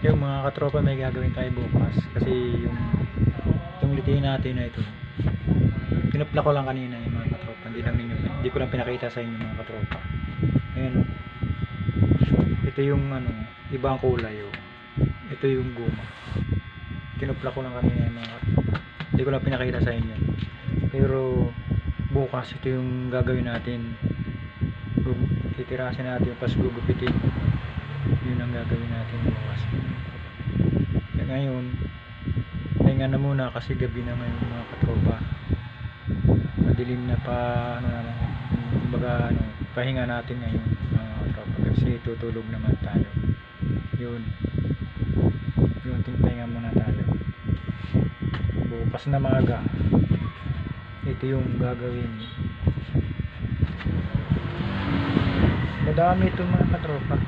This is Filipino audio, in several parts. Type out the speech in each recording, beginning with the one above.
yung mga katropa may gagawin tayo bukas. Kasi yung itong litiin natin na ito tinupla ko lang kanina yung mga katropa. Hindi, lang ninyo, hindi ko lang pinakita sa inyo mga katropa. Oh. ito yung ano ibang kulay oh. ito yung guma. Tinupla ko lang kanina yung mga katropa. Hindi ko lang pinakita sa inyo. Pero bukas ito yung gagawin natin. Titirasin natin pas gugupitin gagawin natin bukas. Kaya ngayon pahinga na muna kasi gabi na ngayon mga katropa. Madilim na pa ano naman kumbaga ano pahinga natin ngayon mga katropa kasi tutulog naman tayo. Yun. Yung pahinga muna tayo. Bukas na maga ito yung gagawin. Madami ito mga katropa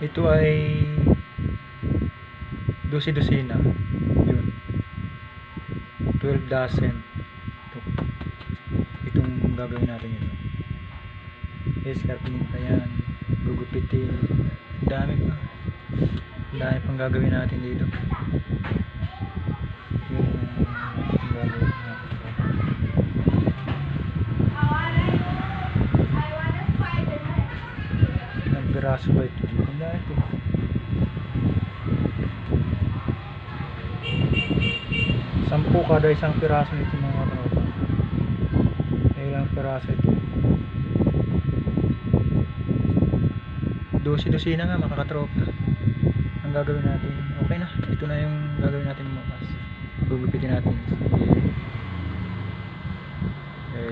ito ay dosi-dosina yun. 12 dozen. Ito. Itong gagawin natin ito escarpinin pa yan gugupitin. Dami pa. Dami pang gagawin natin dito yun ang gagawin natin Ilang piraso ba ito? Dami ito. Sampu kada isang piraso nito mga tropa. Ilang piraso ito. Dosi-dosi na nga mga katropa. Ang gagawin natin. Okay na. Ito na yung gagawin natin bukas. Gugupitin natin.